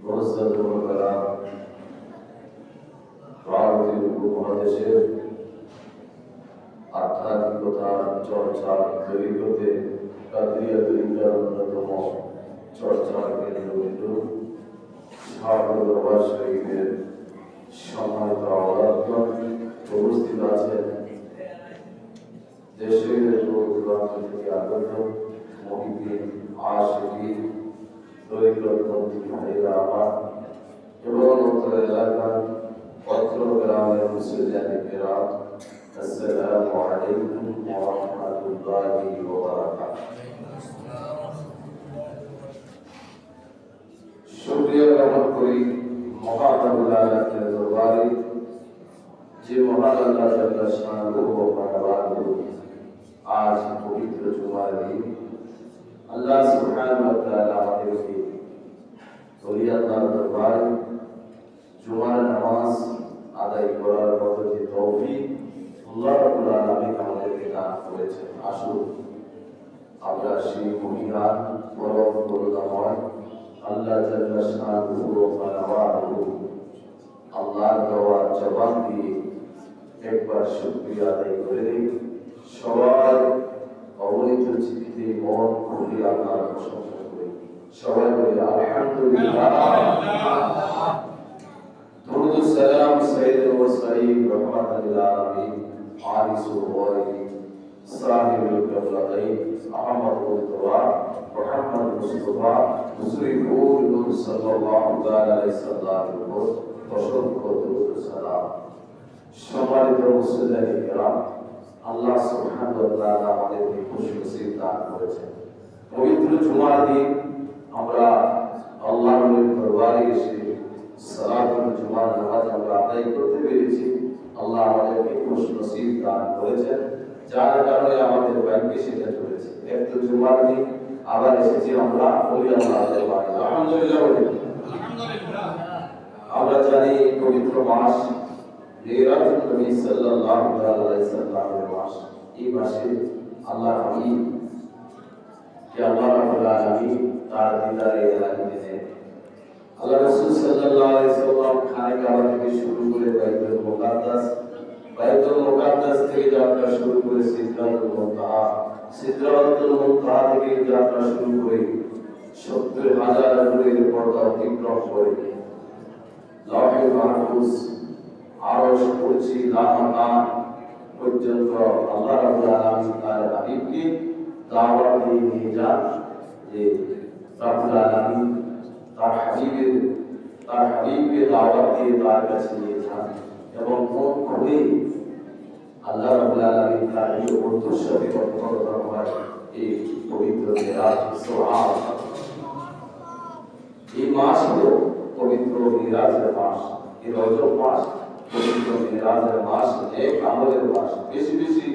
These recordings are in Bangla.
মহসদ মোহতারা ভারতীয় উপমহাদেশের আধ্যাত্মিকতার চর্চা তৈরি করতে কাদ্রিয়া তরিকার অন্যতম চর্চার কেন্দ্রবিন্দু দরবার শরীফের সম্মানিত উপস্থিত আছেন দেশের আগত মহিদিন আশিকিন দরিদ্রপন্থী ভাইরা আমার এবং উত্তর এলাকার অত্র গ্রামের মুসলিয়ানি কেরাম আসসালামু আলাইকুম ওয়া রাহমাতুল্লাহি ওয়া বারাকাতুহু আজ পবিত্র জুমার দিন আল্লাহ সুবহানাহু ওয়া তাআলা আমাদেরকে ওলি আল্লাহর জুমার নামাজ আদায় করার যে তৌফিক আল্লাহ রাব্বুল আলামিন আমাদেরকে দান করেছেন। আসুন, আমরা সেই মহিয়ান পরম করুণাময় আল্লাহ জাল্লা শানুহু ওয়া তাআলা আল্লাহর দেওয়া জবাব দিয়ে একবার শুকরিয়া আদায় করে সবাই অবনীত চিঠিতে মন খুলে আল্লাহর প্রশংসা করি সবাই বলি আলহামদুলিল্লাহ درود السلام سيد المرسلين رحمة للعالمين عارس الغائب صاحب القبلتين أحمد المصطفى محمد المصطفى مسرفون نور صلى الله عليه وسلم অসংখ্য দরুদ সালাম সম্মানিত মুসলিম কেরাম আল্লাহ সুবহানাহু ওয়া তাআলা আমাদেরকে খুশি নসিব দান করেছেন। পবিত্র জুমার দিন আমরা আল্লাহর দরবারে এসে সালাতুল জুমার নামাজ আমরা আদায় করতে পেরেছি। আল্লাহ আমাদেরকে খুশি নসিব দান করেছেন। যার কারণে আমাদের ভাগ্যে সেটা চলেছে। একটু জুমার দিন আবার এসেছি আমরা বলি আল্লাহ আলহামদুলিল্লাহ। আমরা জানি পবিত্র মাস মিরাজুল নবী সাল্লাল্লাহু এই মাসে আল্লাহ হাবিব, যে আল্লাহ থেকে শুরু করে বাইতুল মুকাদ্দাস বাইতুল মুকাদ্দাস থেকে যাত্রা শুরু করে সিদরাতুল মুনতাহা সিদরাতুল মুনতাহা থেকে যাত্রা শুরু করে সত্তর হাজার পর্দা অতিক্রম করে। লৌহে মাহফুজ আরশ কুরসি লামাকান পর্যন্ত আল্লাহ রাব্বুল আলামিন তার হাবিবকে দাওয়াত দিয়ে নিয়ে যান যে রাব্বুল আলামিন তার হাবিবের তার হাবিবকে দাওয়াত দিয়ে তার কাছে নিয়ে যান। এবং মন খুলে আল্লাহ রাব্বুল আলামিন তার এই বন্ধুর সাথে কথোপকথন হয় এই পবিত্র মেরাজ সুবহানাল্লাহ এই মাস হলো পবিত্র মিরাজের মাস, এই রজব মাস পবিত্র মিরাজের মাস আমলের মাস বেশি বেশি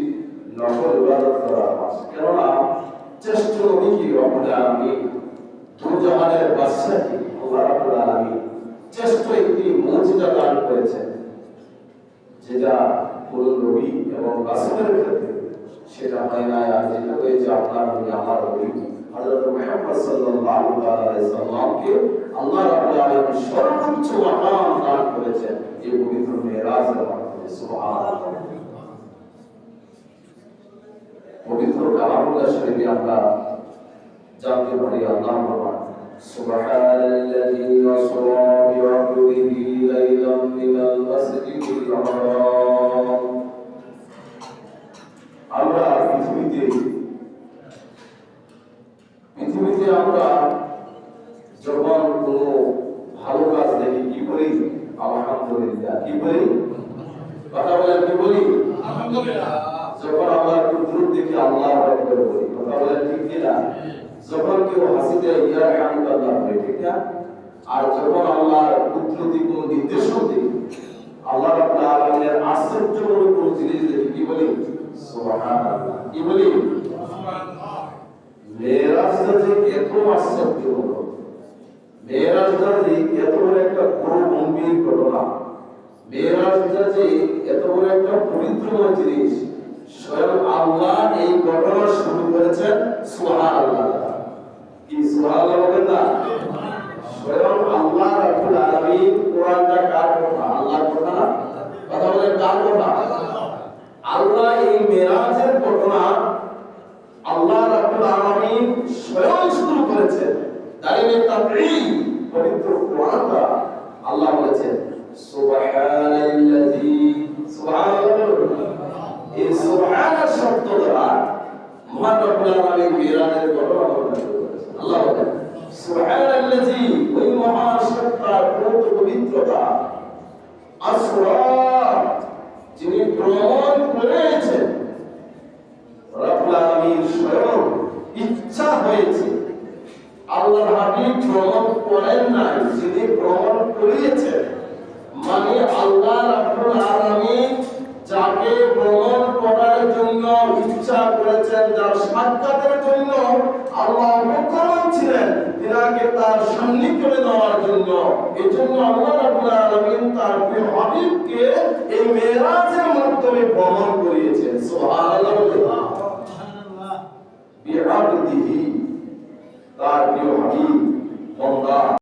নফল ইবাদত করার মাস কেননা শ্রেষ্ঠ নবী কি রব্বুল আলামিন দুজাহানের বাদশা কি আল্লাহ আলামিন শ্রেষ্ঠ একটি মুজিজা দান করেছেন যেটা কোন নবী এবং রাসূলের ক্ষেত্রে সেটা হয় না আর যেটা হয়েছে আপনার নবী আমার নবী হযরত সাল্লাল্লাহু আলাইহি সাল্লামকে আল্লাহ রাব্বুল আলামিন সর্বোচ্চ মাকাম দান করেছেন এই পবিত্র মেরাজের মাধ্যমে সুবহানাল্লাহ পবিত্র কালামুল্লাহ শরীফে আমরা জানতে পারি আল্লাহ ভগবান سبحان الذي أسرى بعبده ليلا من المسجد الحرام আলহামদুলিল্লাহ কি বলি? কথা বলেন কি বলি? যখন আমরা কুদরত দেখি আল্লাহ আকবার বলি। কথা বলেন ঠিক কি না? যখন কেউ হাসি ইয়া হামদাল্লাহ বলে ঠিক না? আর যখন আল্লাহর কুদরতি কোনো নির্দেশন দিই আল্লাহ রাব্বুল আলামিনের আশ্চর্যজনক কোনো জিনিস দেখি কি বলি? সুবহানাল্লাহ। কি বলি? মেরাজটা যে এত আশ্চর্যজনক। মেরাজটা যে এত বড় একটা বড় গম্ভীর ঘটনা। জিনিস স্বয়ং আল্লাহ এই ঘটনা শুরু করেছেন কি আল্লাহ না? স্বয়ং আল্লাহ রাব্বুল আলামিন কোরআনটা কার কথা? আল্লাহর কথা কথা বলেন কার কথা আল্লাহ এই মেরাজের ঘটনা আল্লাহ রাব্বুল আলামিন স্বয়ং শুরু করেছেন দালিলে তাকরীম পবিত্র কোরআনটা আল্লাহ বলেছেন সুবহানাল্লাযী সুবহানাল্লাহ এই সুবহান শব্দ দ্বারা মহান রব্বুল আলামিন মেরাজের ঘটনা বর্ণনা করেছেন আল্লাহ বলেন সুবহানাল্লাযী ওই মহান সত্তার পবিত্রতা যিনি ভ্রমণ করেছেন ইচ্ছা হয়েছে আল্লাহ হাবিব ভ্রমণ করেন নাই, যিনি ভ্রমণ করিয়েছেন মানে আল্লাহ রাব্বুল আলামিন যাকে ভ্রমণ করার জন্য ইচ্ছা করেছেন, যার সাক্ষাতের জন্য আল্লাহ মুখ্যমন ছিলেন। তিনাকে তার সান্নিধ্যে নেওয়ার জন্য। এই জন্য আল্লাহ রাব্বুল আলামিন তার হাবিবকে এই মেরাজের মাধ্যমে ভ্রমণ করিয়েছেন। সুবহানাল্লাহ তার প্রিয় হাবিব